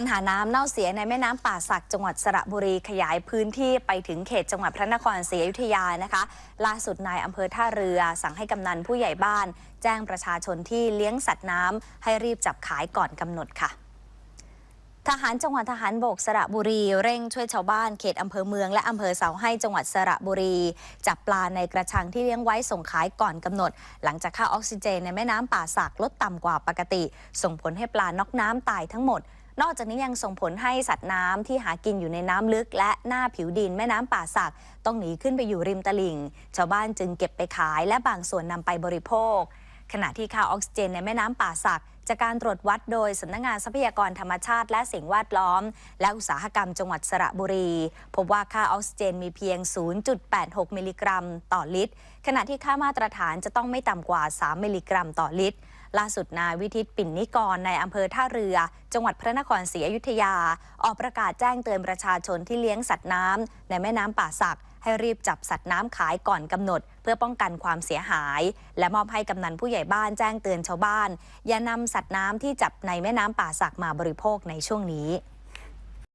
ปัญหาน้ำเน่าเสียในแม่น้ำป่าสักจังหวัดสระบุรีขยายพื้นที่ไปถึงเขตจังหวัดพระนครศรีอยุธยานะคะ ล่าสุดนายอำเภอท่าเรือ สั่งให้กำนันผู้ใหญ่บ้าน แจ้งประชาชนที่เลี้ยงสัตว์น้ำให้รีบจับขายก่อนกำหนดค่ะทหารจังหวัดทหารบกสระบุรีเร่งช่วยชาวบ้านเขตอำเภอเมืองและอำเภอเสาให้จังหวัดสระบุรี จับปลาในกระชังที่เลี้ยงไว้ส่งขายก่อนกำหนด หลังจากค่าออกซิเจนในแม่น้ำป่าสักลดต่ำกว่าปกติ ส่งผลให้ปลานอกน้ำตายทั้งหมด นอกจากนี้ยังส่งผลให้สัตว์น้ำที่หากินอยู่ในน้ำลึก และหน้าผิวดินแม่น้ำป่าสัก ต้องหนีขึ้นไปอยู่ริมตลิ่ง ชาวบ้านจึงเก็บไปขาย และบางส่วนนำไปบริโภค ขณะที่ค่าออกซิเจนในแม่น้ำป่าสัก จากการตรวจวัดโดยสำนักงงานทรัพยากรธรรมชาติ และสิ่งแวดล้อม และอุตสาหกรรมจังหวัดสระบุรี พบว่าค่าออกซิเจนมีเพียง 0.86 มิลลิกรัม ต่อลิตร ขณะที่ค่ามาตรฐานจะต้องไม่ต่ำกว่า 3 มิลลิกรัม ต่อลิตรล่าสุดนายวิทิตปิ่นนิกรในอำเภอท่าเรือ จังหวัดพระนครศรีอยุธยา ออกประกาศแจ้งเตือนประชาชนที่เลี้ยงสัตว์น้ำในแม่น้ำป่าสัก ให้รีบจับสัตว์น้ำขายก่อนกำหนด เพื่อป้องกันความเสียหาย และมอบให้กำนันผู้ใหญ่บ้านแจ้งเตือนชาวบ้าน อย่านำสัตว์น้ำที่จับในแม่น้ำป่าสักมาบริโภคในช่วงนี้